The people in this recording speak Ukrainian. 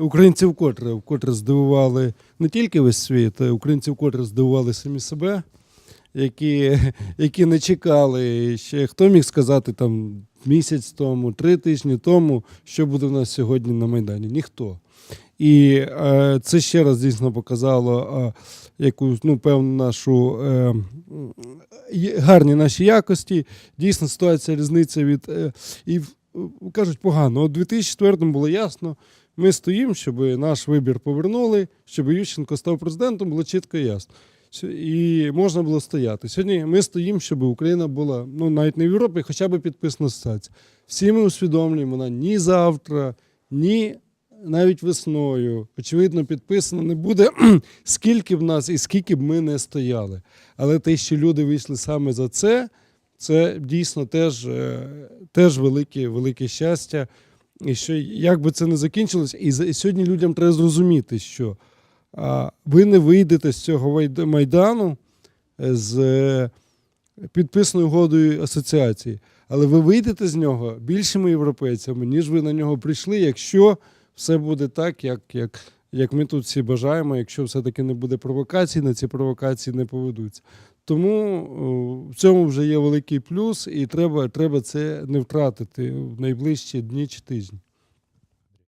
Українці вкотре, вкотре здивували не тільки весь світ, а українці вкотре здивували самі себе, які, які не чекали. Ще хто міг сказати там місяць тому, три тижні тому, що буде в нас сьогодні на Майдані? Ніхто. І е, це ще раз дійсно показало е, якусь ну, певну нашу е, гарні наші якості. Дійсно, ситуація різниця від е, і кажуть погано. У 2004 було ясно. Ми стоїмо, щоб наш вибір повернули, щоб Ющенко став президентом, було чітко і ясно. І можна було стояти. Сьогодні ми стоїмо, щоб Україна була ну навіть не в Європі, хоча б підписана асоціація. Всі ми усвідомлюємо, вона ні завтра, ні навіть весною, очевидно, підписано не буде, скільки б нас і скільки б ми не стояли. Але те, що люди вийшли саме за це, це дійсно теж, е, теж велике, велике щастя. І що як би це не закінчилось, і, і сьогодні людям треба зрозуміти, що а, ви не вийдете з цього майдану е, з е, підписаною угодою асоціації, але ви вийдете з нього більшими європейцями, ніж ви на нього прийшли, якщо все буде так, як, як, як ми тут всі бажаємо, якщо все-таки не буде провокацій, на ці провокації не поведуться. Тому в цьому вже є великий плюс, і треба, треба це не втратити в найближчі дні чи тижні.